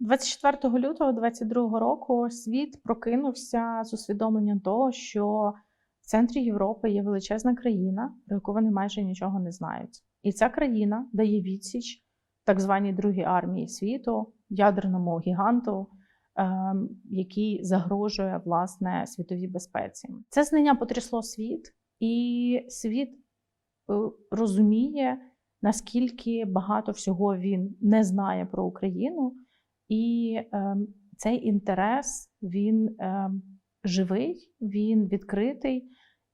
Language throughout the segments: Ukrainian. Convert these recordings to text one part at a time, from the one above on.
«24 лютого 22 року світ прокинувся з усвідомленням того, що в центрі Європи є величезна країна, про яку вони майже нічого не знають. І ця країна дає відсіч так званій другій армії світу, ядерному гіганту, ем, який загрожує власне світовій безпеці. Це знання потрясло світ, і світ е, розуміє, наскільки багато всього він не знає про Україну, і ем, цей інтерес він ем, живий, він відкритий,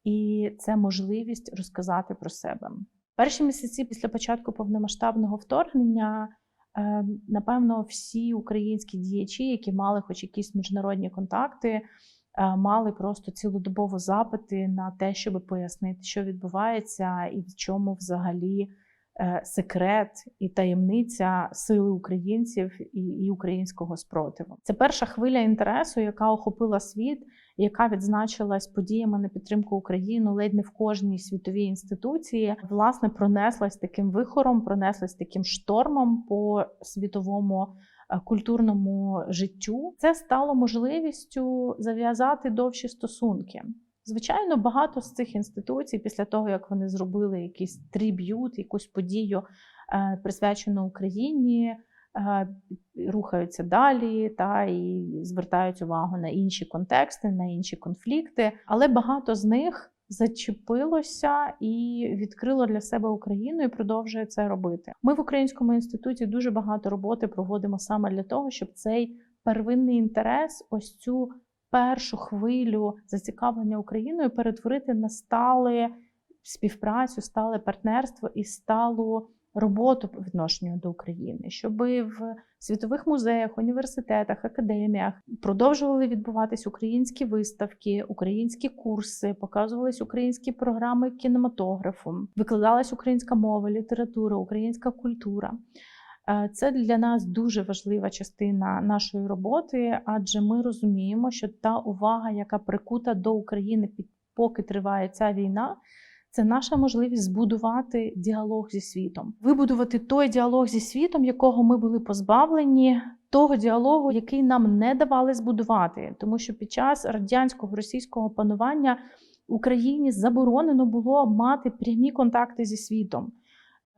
і це можливість розказати про себе. Перші місяці після початку повномасштабного вторгнення, е, напевно, всі українські діячі, які мали хоч якісь міжнародні контакти, е, мали просто цілодобово запити на те, щоб пояснити, що відбувається, і в чому взагалі е, секрет і таємниця сили українців і, і українського спротиву. Це перша хвиля інтересу, яка охопила світ яка відзначилась подіями на підтримку України ледь не в кожній світовій інституції, власне пронеслась таким вихором, пронеслась таким штормом по світовому е, культурному життю. Це стало можливістю зав'язати довші стосунки. Звичайно, багато з цих інституцій, після того як вони зробили якийсь триб'ют, якусь подію е, присвячену Україні. Е, рухаються далі та і звертають увагу на інші контексти, на інші конфлікти. Але багато з них зачепилося і відкрило для себе Україну і продовжує це робити. Ми в Українському інституті дуже багато роботи проводимо саме для того, щоб цей первинний інтерес, ось цю першу хвилю зацікавлення Україною перетворити на стале співпрацю, стале партнерство і сталу роботу по відношенню до України, щоб в світових музеях, університетах, академіях продовжували відбуватись українські виставки, українські курси, показувались українські програми кінематографу, викладалась українська мова, література, українська культура. Е, це для нас дуже важлива частина нашої роботи, адже ми розуміємо, що та увага, яка прикута до України, поки триває ця війна, це наша можливість збудувати діалог зі світом, вибудувати той діалог зі світом, якого ми були позбавлені, того діалогу, який нам не давали збудувати, тому що під час радянського російського панування Україні заборонено було мати прямі контакти зі світом.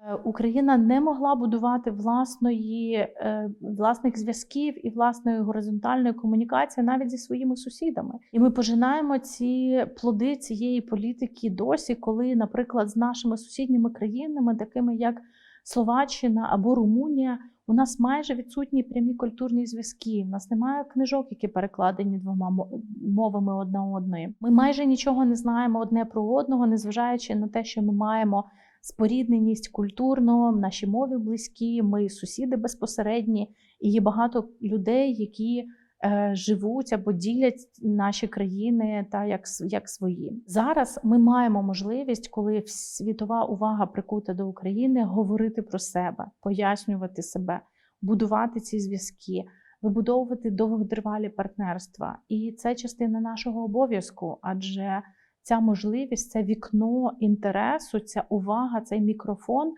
Е, Україна не могла будувати власної, е, власних зв'язків і власної горизонтальної комунікації навіть зі своїми сусідами. І ми пожинаємо ці плоди цієї політики досі, коли, наприклад, з нашими сусідніми країнами, такими як Словаччина або Румунія, у нас майже відсутні прямі культурні зв'язки. У нас немає книжок, які перекладені двома мовами одна одної. Ми майже нічого не знаємо одне про одного, незважаючи на те, що ми маємо спорідненість культурно, наші мови близькі, ми сусіди безпосередні, і є багато людей, які е, живуть або ділять наші країни та як як свої. Зараз ми маємо можливість, коли світова увага прикута до України, говорити про себе, пояснювати себе, будувати ці зв'язки. Вибудовувати довготривалі партнерства, і це частина нашого обов'язку, адже ця можливість, це вікно інтересу, ця увага, цей мікрофон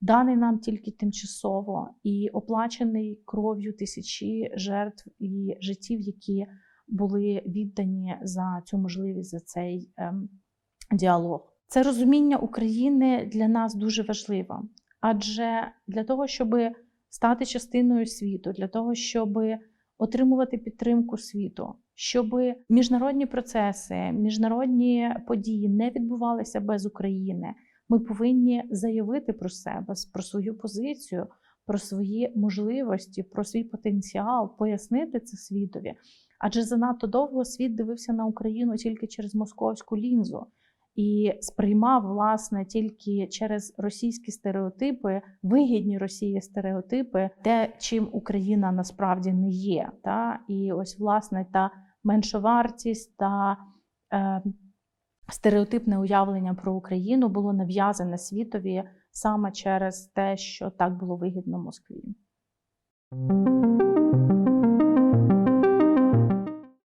даний нам тільки тимчасово і оплачений кров'ю тисячі жертв і життів, які були віддані за цю можливість за цей ем, діалог. Це розуміння України для нас дуже важливо, адже для того, щоб стати частиною світу, для того, щоб отримувати підтримку світу, щоб міжнародні процеси, міжнародні події не відбувалися без України. Ми повинні заявити про себе, про свою позицію, про свої можливості, про свій потенціал, пояснити це світові. Адже занадто довго світ дивився на Україну тільки через московську лінзу і сприймав власне тільки через російські стереотипи, вигідні Росії стереотипи, те, чим Україна насправді не є. Та? І ось власне та меншовартість та е, стереотипне уявлення про Україну було нав'язане світові саме через те, що так було вигідно Москві.